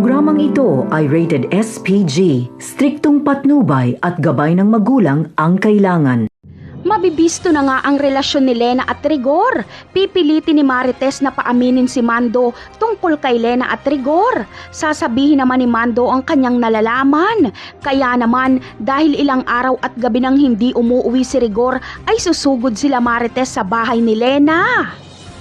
programang ito ay rated SPG, striktong patnubay at gabay ng magulang ang kailangan. Mabibisto na nga ang relasyon ni Lena at Rigor. Pipilitin ni Marites na paaminin si Mando tungkol kay Lena at Rigor. Sasabihin naman ni Mando ang kanyang nalalaman. Kaya naman, dahil ilang araw at gabi nang hindi umuwi si Rigor, ay susugod sila Marites sa bahay ni Lena.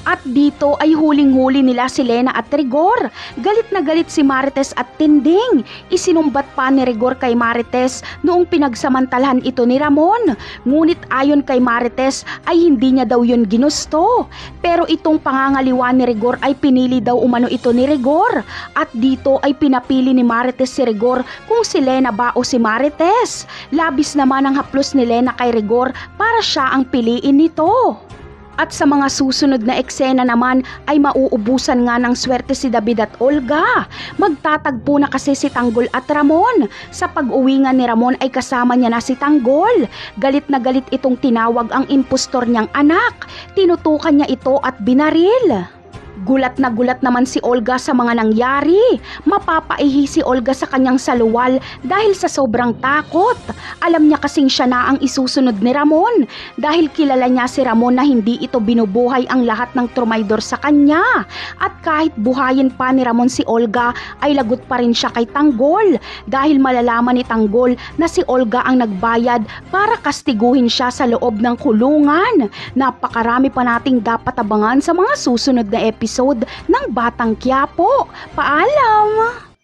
At dito ay huling-huli nila si Lena at Rigor. Galit na galit si Marites at Tinding. Isinumbat pa ni Rigor kay Marites noong pinagsamantalahan ito ni Ramon. Ngunit ayon kay Marites ay hindi niya daw yun ginusto. Pero itong pangangaliwa ni Rigor ay pinili daw umano ito ni Rigor. At dito ay pinapili ni Marites si Rigor kung si Lena ba o si Marites. Labis naman ang haplos ni Lena kay Rigor para siya ang piliin nito. At sa mga susunod na eksena naman ay mauubusan nga ng swerte si David at Olga. Magtatagpo na kasi si Tanggol at Ramon. Sa pag-uwi nga ni Ramon ay kasama niya na si Tanggol. Galit na galit itong tinawag ang impostor niyang anak. Tinutukan niya ito at binaril. Gulat na gulat naman si Olga sa mga nangyari. Mapapaihi si Olga sa kanyang saluwal dahil sa sobrang takot. Alam niya kasing siya na ang isusunod ni Ramon dahil kilala niya si Ramon na hindi ito binubuhay ang lahat ng trumaydor sa kanya. At kahit buhayin pa ni Ramon si Olga ay lagot pa rin siya kay Tanggol dahil malalaman ni Tanggol na si Olga ang nagbayad para kastiguhin siya sa loob ng kulungan. Napakarami pa nating dapat abangan sa mga susunod na episode ng Batang Quiapo. Paalam!